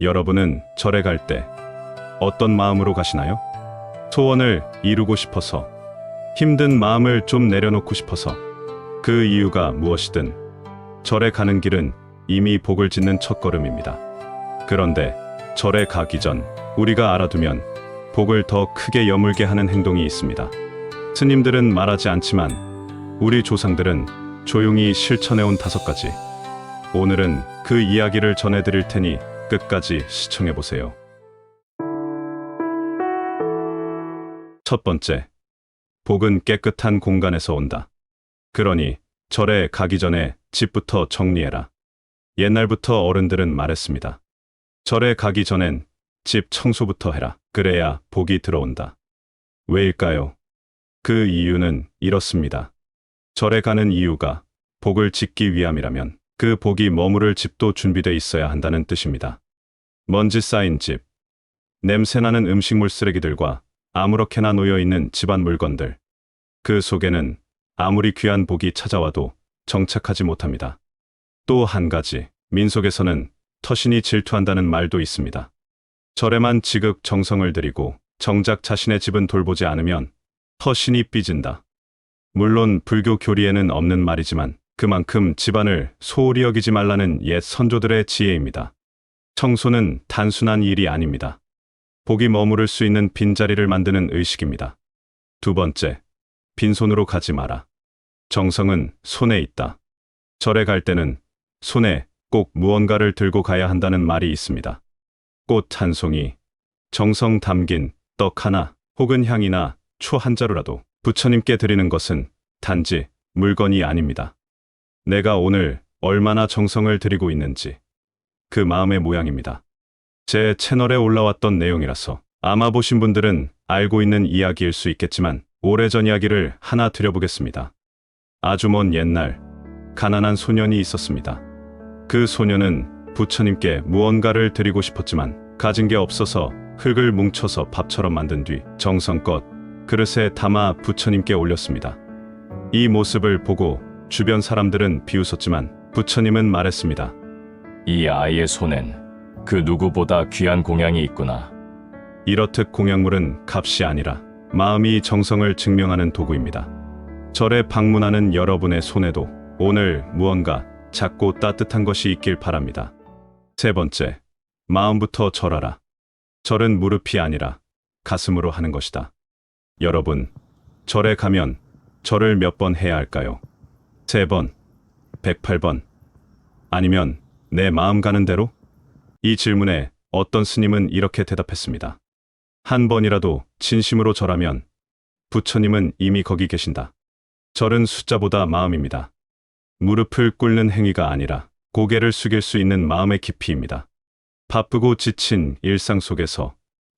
여러분은 절에 갈 때 어떤 마음으로 가시나요? 소원을 이루고 싶어서, 힘든 마음을 좀 내려놓고 싶어서, 그 이유가 무엇이든 절에 가는 길은 이미 복을 짓는 첫걸음입니다. 그런데 절에 가기 전 우리가 알아두면 복을 더 크게 여물게 하는 행동이 있습니다. 스님들은 말하지 않지만 우리 조상들은 조용히 실천해온 다섯 가지. 오늘은 그 이야기를 전해드릴 테니 끝까지 시청해보세요. 첫 번째, 복은 깨끗한 공간에서 온다. 그러니 절에 가기 전에 집부터 정리해라. 옛날부터 어른들은 말했습니다. 절에 가기 전엔 집 청소부터 해라. 그래야 복이 들어온다. 왜일까요? 그 이유는 이렇습니다. 절에 가는 이유가 복을 짓기 위함이라면 그 복이 머무를 집도 준비돼 있어야 한다는 뜻입니다. 먼지 쌓인 집, 냄새나는 음식물 쓰레기들과 아무렇게나 놓여 있는 집안 물건들. 그 속에는 아무리 귀한 복이 찾아와도 정착하지 못합니다. 또 한 가지, 민속에서는 터신이 질투한다는 말도 있습니다. 절에만 지극 정성을 들이고 정작 자신의 집은 돌보지 않으면 터신이 삐진다. 물론 불교 교리에는 없는 말이지만 그만큼 집안을 소홀히 여기지 말라는 옛 선조들의 지혜입니다. 청소는 단순한 일이 아닙니다. 복이 머무를 수 있는 빈자리를 만드는 의식입니다. 두 번째, 빈손으로 가지 마라. 정성은 손에 있다. 절에 갈 때는 손에 꼭 무언가를 들고 가야 한다는 말이 있습니다. 꽃 한 송이, 정성 담긴 떡 하나, 혹은 향이나 추한 자루라도 부처님께 드리는 것은 단지 물건이 아닙니다. 내가 오늘 얼마나 정성을 들이고 있는지 그 마음의 모양입니다. 제 채널에 올라왔던 내용이라서 아마 보신 분들은 알고 있는 이야기일 수 있겠지만 오래전 이야기를 하나 드려보겠습니다. 아주 먼 옛날 가난한 소년이 있었습니다. 그 소년은 부처님께 무언가를 드리고 싶었지만 가진 게 없어서 흙을 뭉쳐서 밥처럼 만든 뒤 정성껏 그릇에 담아 부처님께 올렸습니다. 이 모습을 보고 주변 사람들은 비웃었지만 부처님은 말했습니다. 이 아이의 손엔 그 누구보다 귀한 공양이 있구나. 이렇듯 공양물은 값이 아니라 마음이 정성을 증명하는 도구입니다. 절에 방문하는 여러분의 손에도 오늘 무언가 작고 따뜻한 것이 있길 바랍니다. 세 번째, 마음부터 절하라. 절은 무릎이 아니라 가슴으로 하는 것이다. 여러분, 절에 가면 절을 몇 번 해야 할까요? 세 번, 108번, 아니면 내 마음 가는 대로? 이 질문에 어떤 스님은 이렇게 대답했습니다. 한 번이라도 진심으로 절하면 부처님은 이미 거기 계신다. 절은 숫자보다 마음입니다. 무릎을 꿇는 행위가 아니라 고개를 숙일 수 있는 마음의 깊이입니다. 바쁘고 지친 일상 속에서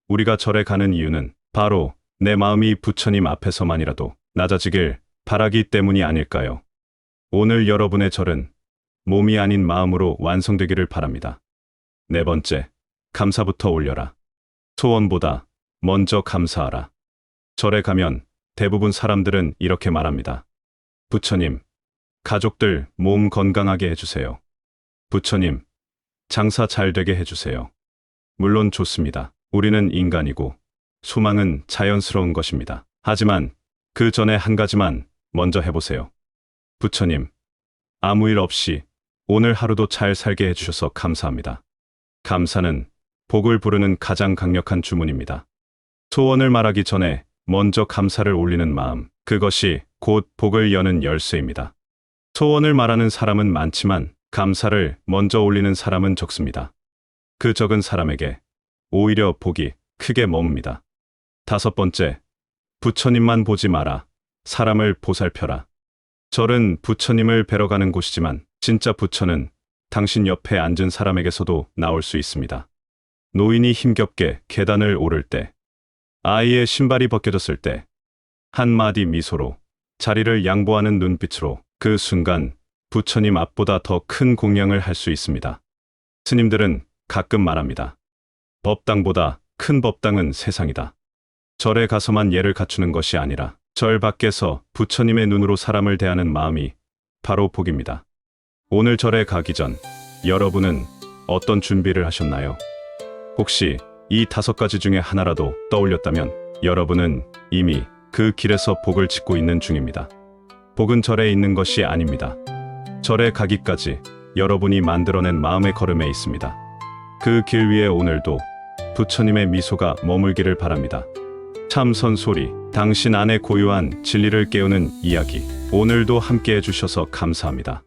우리가 절에 가는 이유는 바로 내 마음이 부처님 앞에서만이라도 낮아지길 바라기 때문이 아닐까요? 오늘 여러분의 절은 몸이 아닌 마음으로 완성되기를 바랍니다. 네 번째, 감사부터 올려라. 소원보다 먼저 감사하라. 절에 가면 대부분 사람들은 이렇게 말합니다. 부처님, 가족들 몸 건강하게 해주세요. 부처님, 장사 잘 되게 해주세요. 물론 좋습니다. 우리는 인간이고 소망은 자연스러운 것입니다. 하지만 그 전에 한 가지만 먼저 해보세요. 부처님, 아무 일 없이 오늘 하루도 잘 살게 해주셔서 감사합니다. 감사는 복을 부르는 가장 강력한 주문입니다. 소원을 말하기 전에 먼저 감사를 올리는 마음, 그것이 곧 복을 여는 열쇠입니다. 소원을 말하는 사람은 많지만 감사를 먼저 올리는 사람은 적습니다. 그 적은 사람에게 오히려 복이 크게 머뭅니다. 다섯 번째, 부처님만 보지 마라. 사람을 보살펴라. 절은 부처님을 뵈러 가는 곳이지만 진짜 부처는 당신 옆에 앉은 사람에게서도 나올 수 있습니다. 노인이 힘겹게 계단을 오를 때, 아이의 신발이 벗겨졌을 때, 한마디 미소로, 자리를 양보하는 눈빛으로 그 순간 부처님 앞보다 더 큰 공양을 할 수 있습니다. 스님들은 가끔 말합니다. 법당보다 큰 법당은 세상이다. 절에 가서만 예를 갖추는 것이 아니라 절 밖에서 부처님의 눈으로 사람을 대하는 마음이 바로 복입니다. 오늘 절에 가기 전 여러분은 어떤 준비를 하셨나요? 혹시 이 다섯 가지 중에 하나라도 떠올렸다면 여러분은 이미 그 길에서 복을 짓고 있는 중입니다. 복은 절에 있는 것이 아닙니다. 절에 가기까지 여러분이 만들어낸 마음의 걸음에 있습니다. 그 길 위에 오늘도 부처님의 미소가 머물기를 바랍니다. 참선 소리, 당신 안에 고유한 진리를 깨우는 이야기. 오늘도 함께 해주셔서 감사합니다.